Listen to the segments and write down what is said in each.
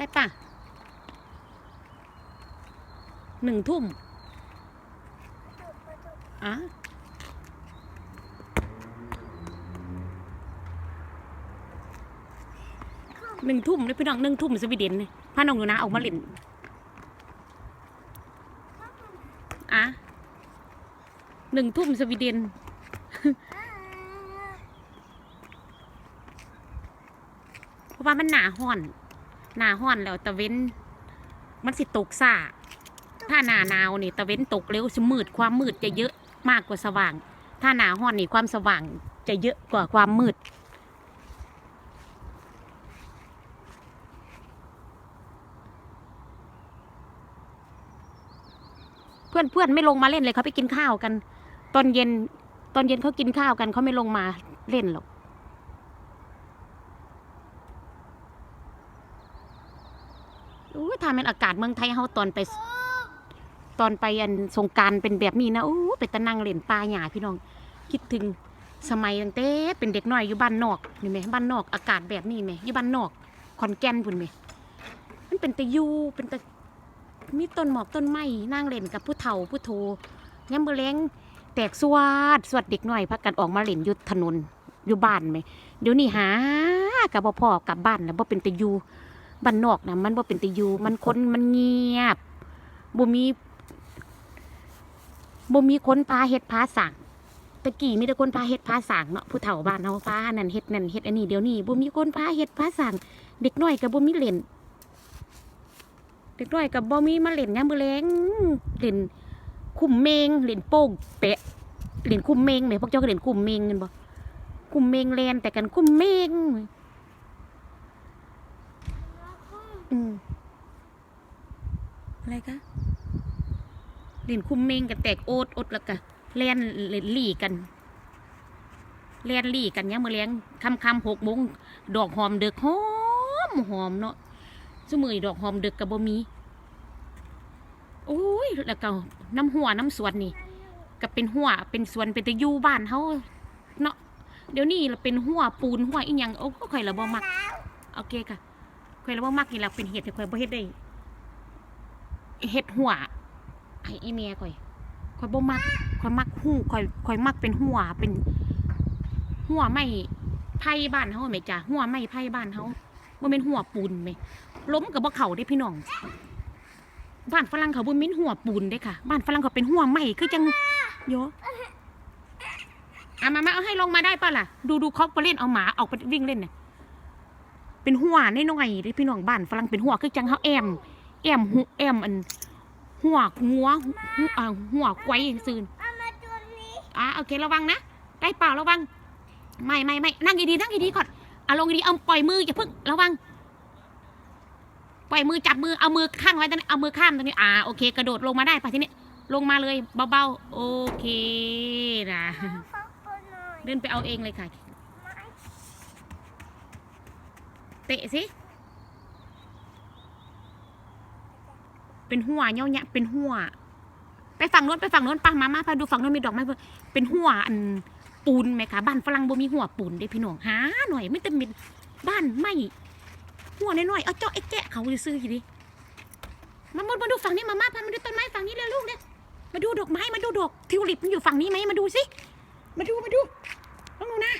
ได้ปะหนึ่งทุ่มอะหนึ่งทุ่มเลยพี่น้องหนึ่งทุ่มสวีเดนเลยพาน้องอยู่นะออกมาเล่นอะหนึ่งทุ่มสวีเดนเพราะว่ามันหนาห่อน หนาห่อนแล้วตะเว้น มันสิตกซ่าถ้าหนาหนาวนี่ตะเว้นตกเร็วสมืดความมืดจะเยอะมากกว่าสว่าง ถ้าหนาห่อนนี่ความสว่างจะเยอะกว่าความมืดเพื่อนเพื่อนไม่ลงมาเล่นเลยเขาไปกินข้าวกัน ตอนเย็นตอนเย็นเขากินข้าวกันเขาไม่ลงมาเล่นหรอก อู้ถ้ามันอากาศเมืองไทยเฮาตอนไป ตอนไปอันสงการเป็นแบบนี้นะอู้ไปตะนั่งเล่นปลาหยาพี่น้อง คิดถึงสมัยตั้งแต่เป็นเด็กน้อยอยู่บ้านนอกนี่ไหมบ้านนอกอากาศแบบนี้ไหมอยู่บ้านนอกขอนแก่นพุ่นไหมมันเป็นตะยูเป็นตะมีต้นหมอกต้นไม้นั่งเล่นกับผู้เฒ่าผู้โทยามมื้งแตกสวดสวดเด็กน้อยพักกันออกมาเล่นอยู่ถนนอยู่บ้านไหมเดี๋ยวนี้หากับบ่พอกลับบ้านแล้วบ่เป็นตะยู บ้านนอกนะมันบ่เป็นตะยูมันคนมันเงียบบ่มีบ่มีคนพาเฮ็ดพาสั่งตะกี้มีแต่คนพาเฮ็ดพาสั่งเนาะผู้เฒ่าบ้านเฮาพานั่นเฮ็ดนั่นเฮ็ดอันนี้เดี๋ยวนี้บ่มีคนพาเฮ็ดพาสั่งเด็กน้อยก็บ่มีเล่นเด็กน้อยก็บ่มีมาเล่นยามมื้อแลงเล่นคุมเมงเล่นโป้งแปะเล่นคุมเมงแหมพวกเจ้าก็เล่นคุมเมงกันบ่คุมเมงแลนแต่กันคุมเมง อืมอะไรคะเล่นคุมเมงกันแตกโอดโอดแล้วก็เล่นเล่นลี่กันเล่นลี่กันเนี่ยมือเลี้ยงคำคำหกโมงดอกหอมเดึกหอมหอมเนาะสมือดอกหอมเดึกกับบ่มีโอ้ยแล้วก็น้ำหัวน้ำสวนนี่ก็เป็นหัวเป็นสวนเป็นตะยูบ้านเฮาเนาะเดี๋ยวนี้เราเป็นหัวปูนหัวอีหยังโอ้ก็ค่อยละบ่มักโอเคค่ะ อยแล้วว่ามักนี่แหละเป็นเห็ดแต่ข่อยบ่เฮ็ดได้เห็ดหัวให้อีเมียข่อยข่อยบ่มักข่อยมักหู้ข่อยข่อยมักเป็นหัวเป็นหัวไม้ไผ่บ้านเฮาแม่จ้ะหัวไม้ไผ่บ้านเฮาบ่แม่นหัวปูนแม่ล้มกับบ่เข้าเด้พี่น้องบ้านฝรั่งเขาบ่ม่นหัวปูนเด้ค่ะ บ้านฝรั่งเขาเป็นหัวไม้คือจังโยอะมามาเอาให้ลงมาได้ป่ะล่ะ ดูดูเขาไปเล่นเอาหมาออกไปวิ่งเล่นน่ะ เป็นหัวน้อยๆเด้พี่น้องบ้านฝรั่งเป็นหัวคือจังเฮาแอม แอมหูแอมอันหัวงัวหัวอ่าหัวไกวซื่นเอามาตัวนี้อะโอเคระวังนะได้เปล่าระวัง ไม่ไม่ไม่นั่งดีๆนั่งดีๆก่อนเอาลงดีๆเอาปล่อยมืออย่าเพิ่งระวังปล่อยมือจับมือเอามือข้างไว้ตรงนี้เอามือข้ามตรงนี้อ่าโอเค กระโดดลงมาได้ปะทีนี้ลงมาเลยเบาๆโอเคนะเอาเขาตัวหน่อยเดินไปเอาเองเลยค่ะ ไม่ เตะสิ เป็นหัวเงี้ยเนี่ยเป็นหัว ไปฝั่งโน้นไปฝั่งโน้นปะมามาพาดูฝั่งโน้นมีดอกไม้เป็นหัวอันปูนไหมคะบ้านฝรั่งบ่มีหัวปูนเด้พี่น้องหาหน่อยไม่ต้องเป็นบ้านไม่หัวน้อยๆเอาเจาะไอ้แกะเขาซื้ออยู่ดิมามามาดูฝั่งนี้มามาพามาดูต้นไม้ฝั่งนี้เลยลูกเนี่ยมาดูดอกไม้มาดูดอกทิวลิปมันอยู่ฝั่งนี้ไหมมาดูสิมาดูมาดูน้องหนูนะ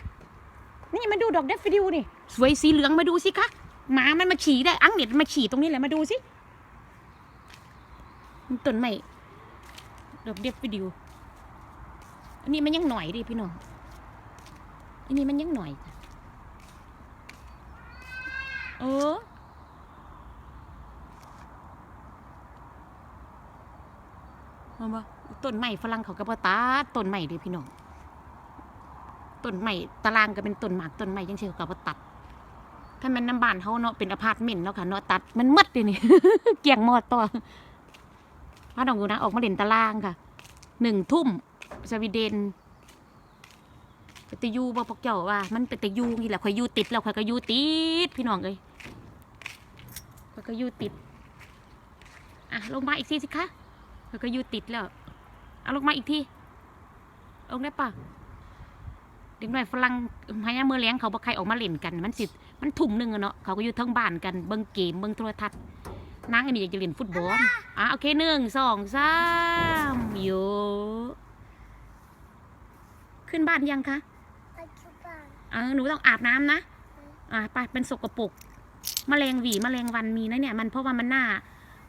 นี่มาดูดอกเดฟฟิดิวนี่สวยสีเหลืองมาดูสิคะหมามันมาฉี่ได้อังเน็ตมาฉี่ตรงนี้แหละมาดูสิต้นไม้ดอกเด็บไปดิวอันนี้มันยังหน่อยดิพี่น้องอันนี้มันยังหน่อยเออมาบ่ต้นไม้ฝรั่งเขาก็บ่ตาต้นไม้เดิพี่น้อง ต้นไม้ตารางก็เป็นต้นหมากต้นไม้ยังเชียวกับบ่าตัด ถ้ามันน้ำบานเขาเนาะเป็นอพาร์ตเมนต์เนาะค่ะเนาะตัดมันหมดเลยนี่เกี่ยงหมดต่อพาดองดูนะออกมาเล่นตารางค่ะหนึ่งทุ่มสวีเดนเป็นตะยูบ่พวกเจ้าว่า มันเป็นตะยูนี่แหละข่อยยูติดแล้วข่อยก็ยูติดพี่น้องเอ้ยข่อยก็ยูติดอะลงมาอีกทีสิคะข่อยก็ยูติดแล้วเอาลงมาอีกทีลงได้ปะ เด็กน้อยฝรั่งพายามมือเลี้ยงเขาบ่ใครออกมาเล่นกัน มันสิมันทุ่มหนึงอะเนาะเขาก็อยู่ทั้งบ้านกันเบิ่งเกมเบิ่งโทรทัศน์นางอันนี้อยากจะเล่นฟุตบอลอะโอเคหนึ่งสองสามโยขึ้นบ้านยังคะปัจจุบันเออหนูต้องอาบน้ำนะอ่าไปเป็นสกปรกแมลงหวีแมลงวันมีนะเนี่ยมันเพราะว่ามันหน้า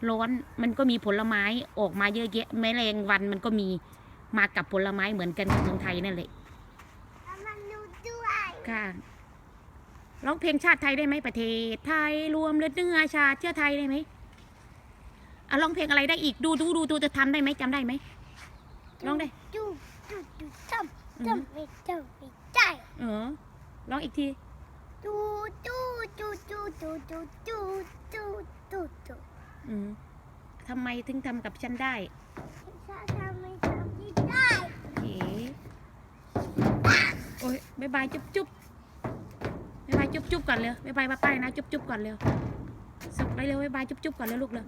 ร้อนมันก็มีผลไม้ออกมาเยอะแยะแมลงวันมันก็มีมากับผลไม้เหมือนกันกับเมืองไทยนั่นแหละ แล้วมันดูด้วย ค่ะร้องเพลงชาติไทยได้ไหมประเทศไทยรวมเลือดเนื้อชาติเชื้อไทยได้ไหมอะร้องเพลงอะไรได้อีกดูดูดูดูจะทำได้ไหมจำได้ไหมร้องได้ดูดูดูจอืำมจำไม่จำไม่ได้เออร้องอีกทีดูดูดูดูดูดูดูดูดูดูอืมทำไมถึงทำกับฉันได้ ถ้าทำไม่ทำไม่ได้ เอ๋โอ้ย บายบายจุ๊บจุ๊บบายบายจุ๊บจุ๊บก่อนเร็วบายบายป้าป้ายนะจุ๊บจุ๊บก่อนเร็วสุดไปเร็วบายบายจุ๊บจุ๊บก่อนเร็วลูกเร็ว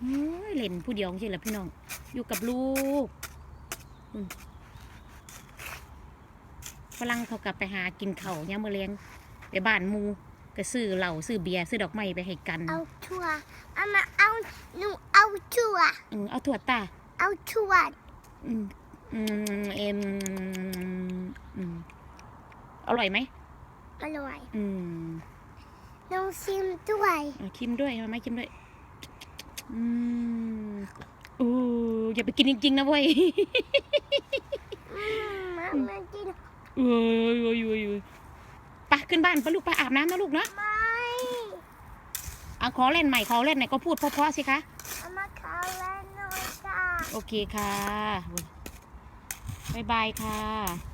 เฮ้ยเล่นผู้เดียวใช่เหรอพี่น้อง อยู่กับลูกอืมฝรั่งเขากลับไปหากินเขาวย่ามมือเลี้ยงไปบ้านหมูก็ซื้อเหล้าซื้อเบียร์ซื้อดอกไม้ไปให้กัน เอาชัวเอามาเอาหนูเอาชัวอืมเอาถั่วตาเอาชัวอืมอืมเอ็ม อืมอร่อยไหมอร่อยอืมน้องซิมด้วยเอาชิมด้วยมาไหมชิมด้วย อืมโอ้อย่าไปกินจริงๆนะเว้ยอืมมามากินเอ้ยเอ้ยเอ้ยเอ้ยไปขึ้นบ้านไปลูกไปอาบน้ำนะลูกนะไม่เอาขอเล่นใหม่ขอเล่นไหนก็พูดเพราะๆสิคะ เอามาขาวแล้วหน่อยค่ะโอเคค่ะ บ๊ายบายค่ะ